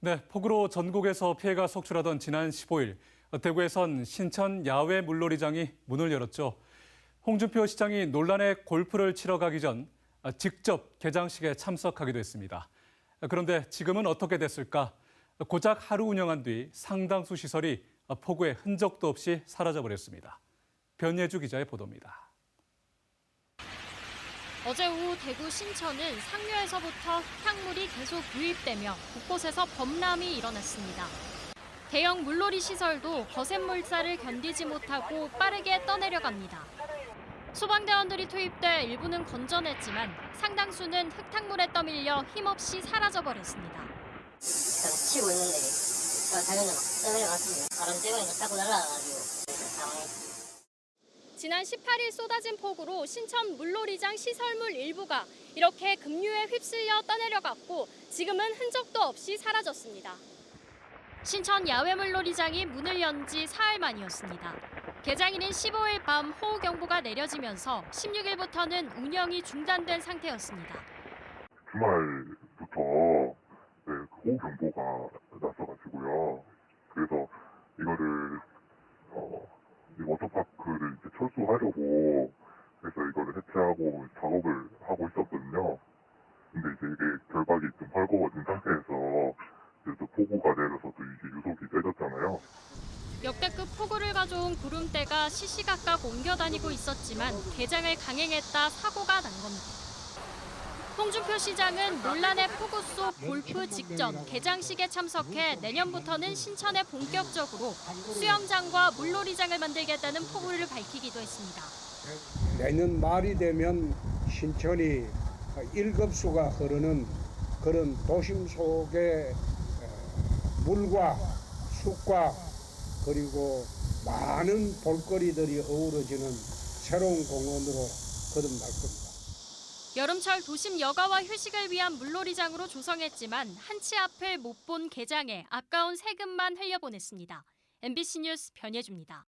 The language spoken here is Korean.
네, 폭우로 전국에서 피해가 속출하던 지난 15일 대구에선 신천 야외 물놀이장이 문을 열었죠. 홍준표 시장이 논란의 골프를 치러 가기 전 직접 개장식에 참석하기도 했습니다. 그런데 지금은 어떻게 됐을까? 고작 하루 운영한 뒤 상당수 시설이 폭우의 흔적도 없이 사라져 버렸습니다. 변예주 기자의 보도입니다. 어제 오후 대구 신천은 상류에서부터 흙탕물이 계속 유입되며 곳곳에서 범람이 일어났습니다. 대형 물놀이 시설도 거센 물살을 견디지 못하고 빠르게 떠내려갑니다. 소방대원들이 투입돼 일부는 건져냈지만 상당수는 흙탕물에 떠밀려 힘없이 사라져버렸습니다. 치고 있는데 어, 자전거 막 떠내려갔습니다. 바람 쬐고 있는 거 타고 날아가가지고 당황했습니다. 지난 18일 쏟아진 폭우로 신천 물놀이장 시설물 일부가 이렇게 급류에 휩쓸려 떠내려갔고 지금은 흔적도 없이 사라졌습니다. 신천 야외 물놀이장이 문을 연지 사흘 만이었습니다. 개장일인 15일 밤 호우경보가 내려지면서 16일부터는 운영이 중단된 상태였습니다. 주말부터 네, 호우 경보가 났어가지고요. 그래서 이거를 어, 이 워터파크를 이제 철수하려고 해서 이거를 해체하고 작업을 하고 있었거든요. 근데 이제 이게 결박이 좀 헐거워진 상태에서 이제 또 폭우가 내려서 또 이제 유속이 세졌잖아요. 역대급 폭우를 가져온 구름대가 시시각각 옮겨 다니고 있었지만 개장을 강행했다 사고가 난 겁니다. 홍준표 시장은 논란의 폭우 속 골프 직전 개장식에 참석해 내년부터는 신천에 본격적으로 수영장과 물놀이장을 만들겠다는 포부를 밝히기도 했습니다. 내년 말이 되면 신천이 일급수가 흐르는 그런 도심 속의 어, 물과 숲과 그리고 많은 볼거리들이 어우러지는 새로운 공원으로 거듭날 겁니다. 여름철 도심 여가와 휴식을 위한 물놀이장으로 조성했지만 한치 앞을 못 본 개장에 아까운 세금만 흘려보냈습니다. MBC 뉴스 변예주입니다.